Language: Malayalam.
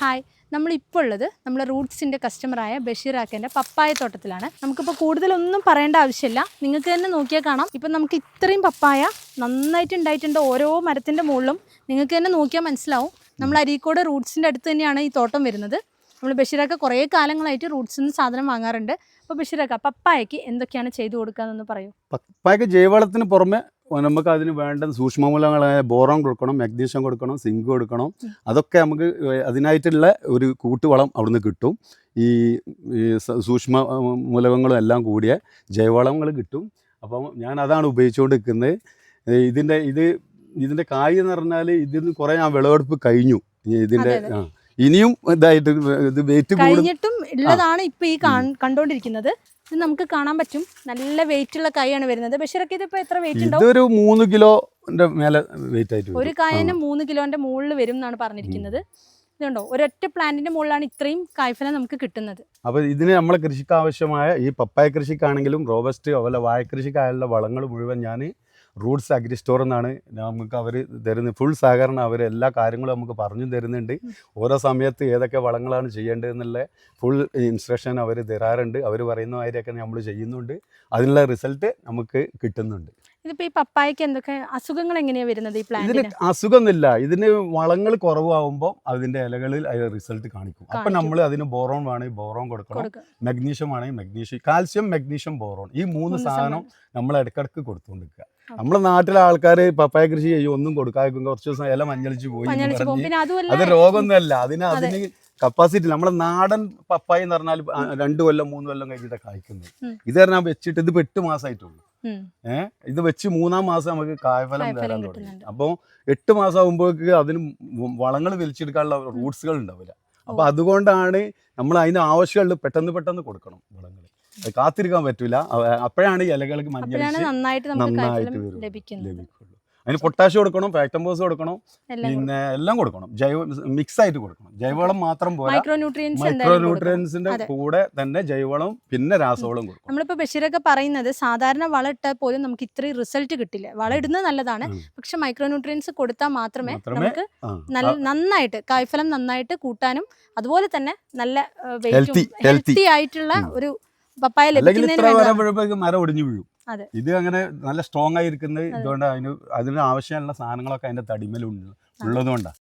ഹായ് നമ്മളിപ്പോൾ ഉള്ളത് നമ്മുടെ റൂട്ട്സിന്റെ കസ്റ്റമറായ ബഷീറാക്കന്റെ പപ്പായ തോട്ടത്തിലാണ്. നമുക്കിപ്പോൾ കൂടുതലൊന്നും പറയേണ്ട ആവശ്യമില്ല. നിങ്ങൾക്ക് തന്നെ നോക്കിയാൽ കാണാം. ഇപ്പം നമുക്ക് ഇത്രയും പപ്പായ നന്നായിട്ട് ഉണ്ടായിട്ടുണ്ട് ഓരോ മരത്തിന്റെ മുകളിലും. നിങ്ങൾക്ക് തന്നെ നോക്കിയാൽ മനസ്സിലാവും. നമ്മൾ അരീക്കോട് റൂട്ട്സിന്റെ അടുത്ത് തന്നെയാണ് ഈ തോട്ടം വരുന്നത്. നമ്മൾ ബഷീറാക്ക കുറേ കാലങ്ങളായിട്ട് റൂട്ട്സിൽ നിന്ന് സാധനം വാങ്ങാറുണ്ട്. അപ്പോൾ ബഷീറാക്ക പപ്പായക്ക് എന്തൊക്കെയാണ് ചെയ്തു കൊടുക്കാമെന്നൊന്ന് പറയൂ. പപ്പായക്ക് ജൈവവളത്തിന് പുറമെ നമുക്ക് അതിന് വേണ്ട സൂക്ഷ്മമൂലങ്ങളായ ബോറോൺ കൊടുക്കണം മഗ്നീഷ്യം കൊടുക്കണം സിങ്ക് കൊടുക്കണം. അതൊക്കെ നമുക്ക് അതിനായിട്ടുള്ള ഒരു കൂട്ടുവളം അവിടുന്ന് കിട്ടും. ഈ സൂക്ഷ്മ മൂലകങ്ങളും എല്ലാം കൂടിയ ജൈവവളങ്ങൾ കിട്ടും. അപ്പം ഞാൻ അതാണ് ഉപയോഗിച്ചുകൊണ്ട് നിൽക്കുന്നത് ഇതിന്റെ ഇത് ഇതിന്റെ കായ് എന്ന് പറഞ്ഞാൽ ഇതിൽ നിന്ന് കുറേ ഞാൻ വിളവെടുപ്പ് കഴിഞ്ഞു. ഇതിന്റെ. ആ ഇനിയും ഇതായിട്ട് ഇത് വെയിറ്റ് കഴിഞ്ഞിട്ടും ഉള്ളതാണ് ഇപ്പം ഈ കണ്ടുകൊണ്ടിരിക്കുന്നത്. ഇത് നമുക്ക് കാണാൻ പറ്റും. നല്ല വെയിറ്റ് ഉള്ള കായാണ് വരുന്നത്. ബഷീറൊക്കെ ഇതിപ്പോ എത്ര വെയിറ്റ് ഉണ്ടാവും? ഒരു മൂന്ന് കിലോ മേലെ വെയിറ്റ് ആയിട്ട് ഒരു കായനും കായന് മൂന്ന് കിലോന്റെ മുകളിൽ വരും എന്നാണ് പറഞ്ഞിരിക്കുന്നത്. ഇതുണ്ടോ ഒരൊറ്റ പ്ലാന്റിന്റെ മുകളിലാണ് ഇത്രയും കായ്ഫലം നമുക്ക് കിട്ടുന്നത്. അപ്പോൾ ഇതിന് നമ്മളെ കൃഷിക്ക് ആവശ്യമായ ഈ പപ്പായ കൃഷിക്കാണെങ്കിലും റോബസ്റ്റ് അതുപോലെ വാഴ കൃഷിക്കായുള്ള വളങ്ങൾ മുഴുവൻ ഞാൻ റൂട്ട്സ് അഗ്രി സ്റ്റോർ എന്നാണ് നമുക്ക് അവർ തരുന്നത്. ഫുൾ സഹകരണം അവർ എല്ലാ കാര്യങ്ങളും നമുക്ക് പറഞ്ഞു തരുന്നുണ്ട്. ഓരോ സമയത്ത് ഏതൊക്കെ വളങ്ങളാണ് ചെയ്യേണ്ടതെന്നുള്ള ഫുൾ ഇൻസ്ട്രക്ഷൻ അവർ തരാറുണ്ട്. അവർ പറയുന്ന കാര്യമൊക്കെ നമ്മൾ ചെയ്യുന്നുണ്ട്. അതിനുള്ള റിസൾട്ട് നമുക്ക് കിട്ടുന്നുണ്ട്. ഇതിപ്പോ ഈ പപ്പായക്ക് എന്തൊക്കെ അസുഖങ്ങൾ എങ്ങനെയാ വരുന്നത് ഈ ഇതിന് അസുഖമൊന്നുമില്ല ഇതിന് വളങ്ങൾ കുറവാകുമ്പോൾ അതിന്റെ ഇലകളിൽ റിസൾട്ട് കാണിക്കും. അപ്പം നമ്മൾ അതിന് ബോറോൺ വേണമെങ്കിൽ ബോറോൺ കൊടുക്കണം. മഗ്നീഷ്യം ആണെങ്കിൽ മഗ്നീഷ്യം കാൽസ്യം മഗ്നീഷ്യം ബോറോൺ ഈ മൂന്ന് സാധനം. നമ്മൾ ഇടക്കിടക്ക് കൊടുത്തുകൊണ്ടിരിക്കുക. നമ്മളെ നാട്ടിലെ ആൾക്കാർ പപ്പായ കൃഷി ചെയ്യും ഒന്നും കൊടുക്കാതെ കുറച്ച് ദിവസം ഇല മഞ്ഞളിച്ച് പോയി അത് രോഗമൊന്നുമല്ല. അതിന് അതിന് കപ്പാസിറ്റി നമ്മുടെ നാടൻ പപ്പായ എന്ന് പറഞ്ഞാൽ രണ്ടു കൊല്ലം മൂന്ന് കൊല്ലം കഴിഞ്ഞിട്ട് കായ്ക്കുന്നത്. ഇത് പറഞ്ഞാൽ വെച്ചിട്ട് ഇത് എട്ട് മാസമായിട്ടുള്ളൂ ഏഹ് ഇത് വെച്ച് മൂന്നാം മാസം നമുക്ക് കായഫലം തരാൻ തുടങ്ങി. അപ്പോൾ എട്ട് മാസം ആകുമ്പോഴേക്ക് അതിന് വളങ്ങൾ വലിച്ചെടുക്കാനുള്ള റൂട്ട്സുകൾ ഉണ്ടാവില്ല. അപ്പൊ അതുകൊണ്ടാണ് നമ്മൾ അതിന് ആവശ്യമുള്ള പെട്ടെന്ന് പെട്ടെന്ന് കൊടുക്കണം വളങ്ങൾ കാത്തിരിക്കാൻ പറ്റൂല. അപ്പോഴാണ് ഇലകൾക്ക് മഞ്ഞൾ നന്നായിട്ട് ലഭിക്കുള്ളൂ. അതിന് പൊട്ടാഷ്യം കൊടുക്കണം ഫാക്ടംബോസ് കൊടുക്കണം പിന്നെ എല്ലാം കൊടുക്കണം. ജൈവ മിക്സ് ആയിട്ട് കൊടുക്കണം. ജൈവവളം മാത്രം പോരാ. മൈക്രോ ന്യൂട്രിയൻസ് മൈക്രോ എന്തായാലും കൊടുക്കണം. ന്യൂട്രിയൻസിന്റെ അതെ. കൂടെ തന്നെ ജൈവവളം പിന്നെ രാസവളം കൊടുക്കും നമ്മളിപ്പോ ബഷീറൊക്കെ പറയുന്നത് സാധാരണ വളം ഇട്ടാൽ പോലും നമുക്ക് ഇത്രയും റിസൾട്ട് കിട്ടില്ല. വളം ഇടുന്നത് നല്ലതാണ്. പക്ഷെ മൈക്രോ ന്യൂട്രിയൻസ് കൊടുത്താൽ മാത്രമേ നമുക്ക് നന്നായിട്ട് കായ്ഫലം നന്നായിട്ട് കൂട്ടാനും അതുപോലെ തന്നെ നല്ല ഹെൽത്തി ആയിട്ടുള്ള. ഒരു പപ്പായ ലഭിക്കുന്നതിന് മരം ഒടിഞ്ഞു വീഴും. ഇത് അങ്ങനെ നല്ല സ്ട്രോങ് ആയിരിക്കുന്നത് ഇതുകൊണ്ട് അതിന് അതിന് ആവശ്യമുള്ള സാധനങ്ങളൊക്കെ അതിന്റെ തടിമലുണ്ട് ഉള്ളതുകൊണ്ടാണ്.